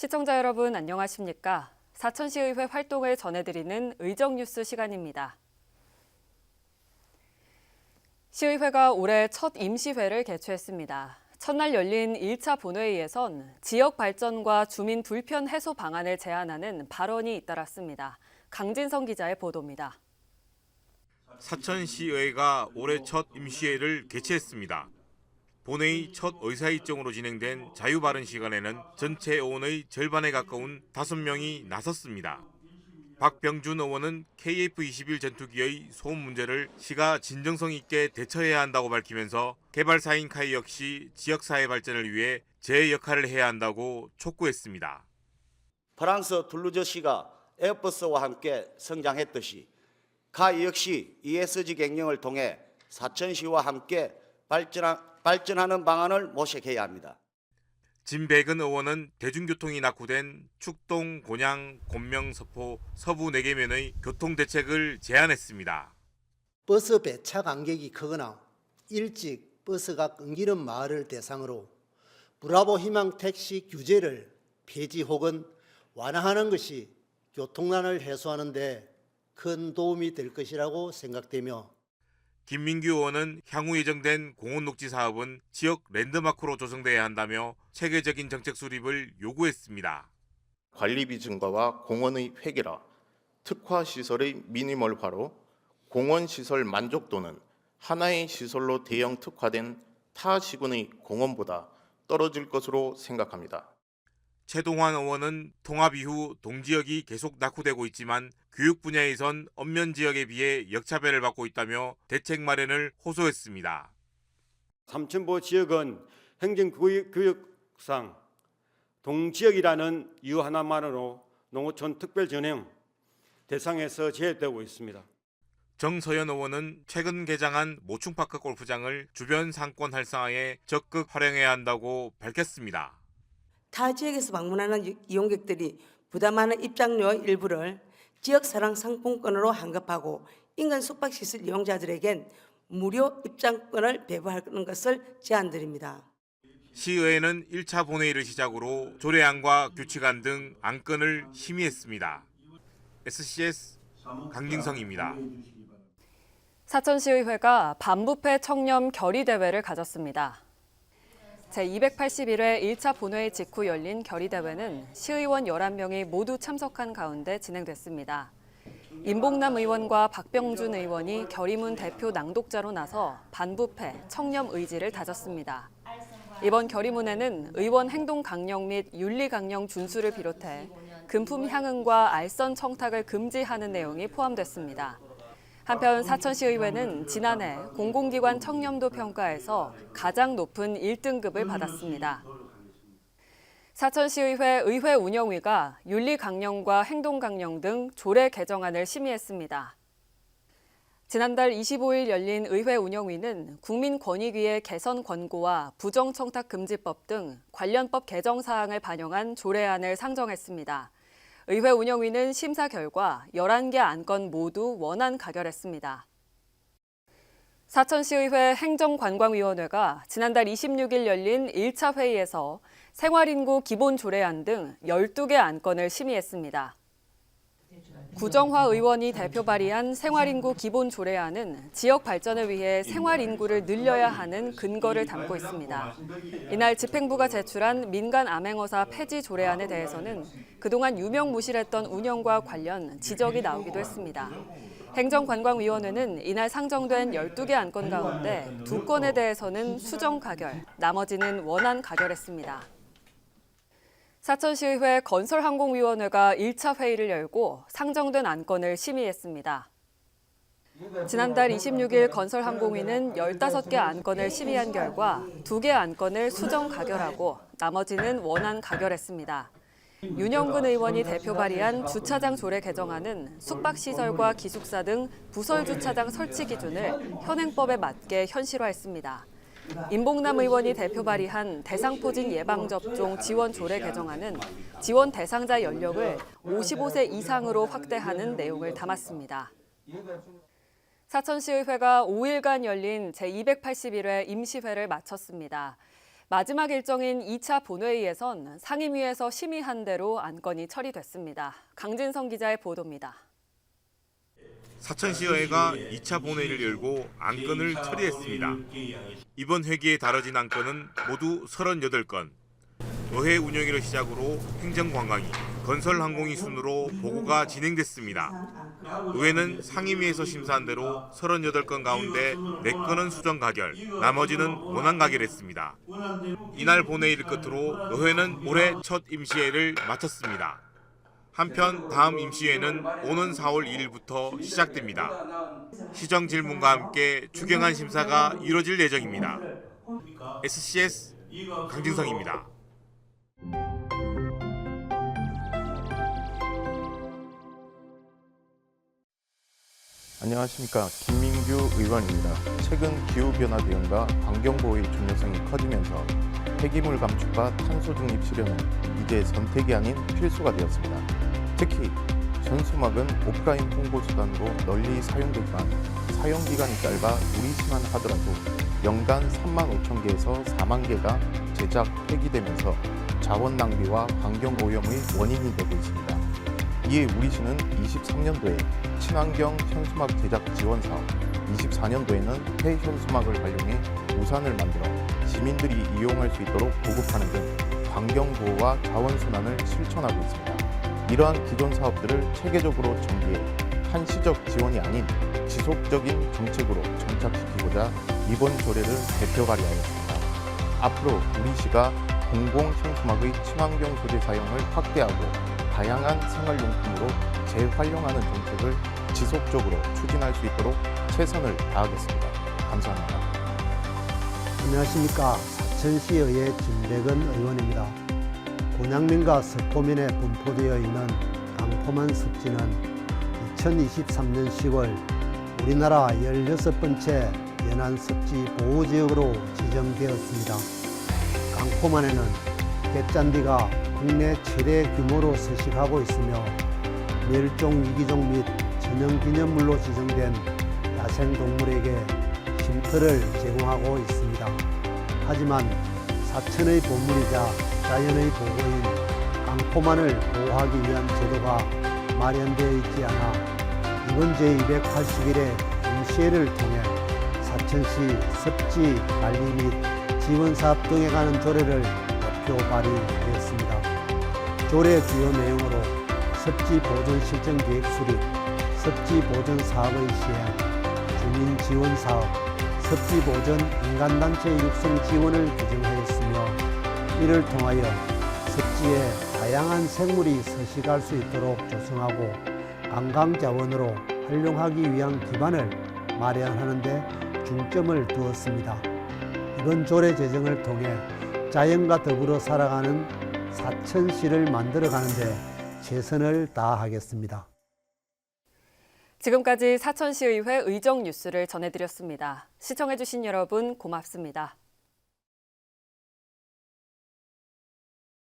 시청자 여러분 안녕하십니까? 사천시의회 활동을 전해드리는 의정뉴스 시간입니다. 시의회가 올해 첫 임시회를 개최했습니다. 첫날 열린 1차 본회의에선 지역 발전과 주민 불편 해소 방안을 제안하는 발언이 잇따랐습니다. 강진성 기자의 보도입니다. 사천시의회가 올해 첫 임시회를 개최했습니다. 본회의 첫 의사일정으로 진행된 자유발언 시간에는 전체 의원의 절반에 가까운 5명이 나섰습니다. 박병준 의원은 KF-21 전투기의 소음 문제를 시가 진정성 있게 대처해야 한다고 밝히면서 개발사인 카이 역시 지역사회 발전을 위해 제 역할을 해야 한다고 촉구했습니다. 프랑스 툴루즈시가 에어버스와 함께 성장했듯이 카 역시 ESG 경영을 통해 사천시와 함께 발전하, 발전하 는 방안을 모색해야 합니다. 진백은 의원은 대중교통이 낙후된 축동, 곤양, 곤명, 서포, 서부 4개면의 교통대책을 제안했습니다. 버스 배차 간격이 크거나 일찍 버스가 끊기는 마을을 대상으로 브라보 희망 택시 규제를 폐지 혹은 완화하는 것이 교통난을 해소하는 데 큰 도움이 될 것이라고 생각되며 김민규 의원은 향후 예정된 공원 녹지 사업은 지역 랜드마크로 조성돼야 한다며 체계적인 정책 수립을 요구했습니다. 관리비 증가와 공원의 획일화, 특화 시설의 미니멀화로 공원 시설 만족도는 하나의 시설로 대형 특화된 타 시군의 공원보다 떨어질 것으로 생각합니다. 최동환 의원은 통합 이후 동지역이 계속 낙후되고 있지만 교육 분야에선 언면 지역에 비해 역차별을 받고 있다며 대책 마련을 호소했습니다. 삼천보 지역은 행정교육상 동지역이라는 이유 하나만으로 농어촌 특별전형 대상에서 제외되고 있습니다. 정서연 의원은 최근 개장한 모충파크 골프장을 주변 상권 활성화에 적극 활용해야 한다고 밝혔습니다. 타 지역에서 방문하는 이- 이용객들이 부담하는 입장료 일부를 지역 사랑 상품권으로 환급하고 인근 숙박시설 이용자들에겐 무료 입장권을 배부하는 것을 제안드립니다. 시의회는 1차 본회의를 시작으로 조례안과 규칙안 등 안건을 심의했습니다. SCS 강진성입니다. 사천시의회가 반부패 청렴 결의대회를 가졌습니다. 제281회 1차 본회의 직후 열린 결의대회는 시의원 11명이 모두 참석한 가운데 진행됐습니다. 임봉남 의원과 박병준 의원이 결의문 대표 낭독자로 나서 반부패, 청렴 의지를 다졌습니다. 이번 결의문에는 의원 행동 강령 및 윤리 강령 준수를 비롯해 금품 향응과 알선 청탁을 금지하는 내용이 포함됐습니다. 한편 사천시의회는 지난해 공공기관 청렴도 평가에서 가장 높은 1등급을 받았습니다. 사천시의회 의회 운영위가 윤리 강령과 행동 강령 등 조례 개정안을 심의했습니다. 지난달 25일 열린 의회 운영위는 국민권익위의 개선 권고와 부정청탁 금지법 등 관련법 개정 사항을 반영한 조례안을 상정했습니다. 의회 운영위는 심사 결과 11개 안건 모두 원안 가결했습니다. 사천시의회 행정관광위원회가 지난달 26일 열린 1차 회의에서 생활인구 기본 조례안 등 12개 안건을 심의했습니다. 구정화 의원이 대표 발의한 생활인구 기본 조례안은 지역 발전을 위해 생활인구를 늘려야 하는 근거를 담고 있습니다. 이날 집행부가 제출한 민간 암행어사 폐지 조례안에 대해서는 그동안 유명무실했던 운영과 관련 지적이 나오기도 했습니다. 행정관광위원회는 이날 상정된 12개 안건 가운데 두 건에 대해서는 수정 가결, 나머지는 원안 가결했습니다. 사천시의회 건설항공위원회가 1차 회의를 열고 상정된 안건을 심의했습니다. 지난달 26일 건설항공위는 15개 안건을 심의한 결과 2개 안건을 수정 가결하고 나머지는 원안 가결했습니다. 윤영근 의원이 대표 발의한 주차장 조례 개정안은 숙박시설과 기숙사 등 부설 주차장 설치 기준을 현행법에 맞게 현실화했습니다. 임봉남 의원이 대표 발의한 대상포진 예방접종 지원 조례 개정안은 지원 대상자 연령을 55세 이상으로 확대하는 내용을 담았습니다. 사천시의회가 5일간 열린 제281회 임시회를 마쳤습니다. 마지막 일정인 2차 본회의에선 상임위에서 심의한 대로 안건이 처리됐습니다. 강진성 기자의 보도입니다. 사천시의회가 2차 본회의를 열고 안건을 처리했습니다. 이번 회기에 다뤄진 안건은 모두 38건. 의회 운영위를 시작으로 행정관광위, 건설항공위 순으로 보고가 진행됐습니다. 의회는 상임위에서 심사한 대로 38건 가운데 4건은 수정 가결, 나머지는 원안 가결했습니다. 이날 본회의를 끝으로 의회는 올해 첫 임시회를 마쳤습니다. 한편 다음 임시회는 오는 4월 2일부터 시작됩니다. 시정 질문과 함께 추경안 심사가 이뤄질 예정입니다. SCS 강진성입니다. 안녕하십니까 김민규 의원입니다. 최근 기후변화 대응과 환경보호의 중요성이 커지면서 폐기물 감축과 탄소 중립 실현은 이제 선택이 아닌 필수가 되었습니다. 특히 현수막은 오프라인 홍보 수단으로 널리 사용되지만 사용 기간이 짧아 우리 시만 하더라도 연간 3만 5천 개에서 4만 개가 제작 폐기되면서 자원 낭비와 환경 오염의 원인이 되고 있습니다. 이에 우리시는 23년도에 친환경 현수막 제작 지원 사업, 24년도에는 폐 현수막을 활용해 우산을 만들어 시민들이 이용할 수 있도록 보급하는 등 환경 보호와 자원 순환을 실천하고 있습니다. 이러한 기존 사업들을 체계적으로 전개해 한시적 지원이 아닌 지속적인 정책으로 정착시키고자 이번 조례를 대표 발의하였습니다. 앞으로 우리시가 공공 현수막의 친환경 소재 사용을 확대하고 다양한 생활용품으로 재활용하는 정책을 지속적으로 추진할 수 있도록 최선을 다하겠습니다. 감사합니다. 안녕하십니까 사천시의회 김백은 의원입니다. 곤양민과 석고민에 분포되어 있는 강포만 습지는 2023년 10월 우리나라 16번째 연안 습지 보호지역으로 지정되었습니다. 강포만에는 갯잔디가 국내 최대 규모로 서식하고 있으며 멸종 위기종 및 전형기념물로 지정된 야생동물에게 쉼터를 제공하고 있습니다. 하지만 사천의 보물이자 자연의 보고인 강포만을 보호하기 위한 제도가 마련되어 있지 않아 이번 제281회 임시회를 통해 사천시 습지 관리 및 지원 사업 등에 관한 조례를 대표 발의되었습니다. 조례 주요 내용으로 습지 보존 실정 계획 수립, 습지 보존 사업의 시행, 주민 지원 사업, 섭지 보전 인간단체 육성 지원을 규정하였으며 이를 통하여 섭지에 다양한 생물이 서식할 수 있도록 조성하고 관광 자원으로 활용하기 위한 기반을 마련하는 데 중점을 두었습니다. 이번 조례 제정을 통해 자연과 더불어 살아가는 사천시를 만들어가는데 최선을 다하겠습니다. 지금까지 사천시의회 의정 뉴스를 전해드렸습니다. 시청해주신 여러분 고맙습니다.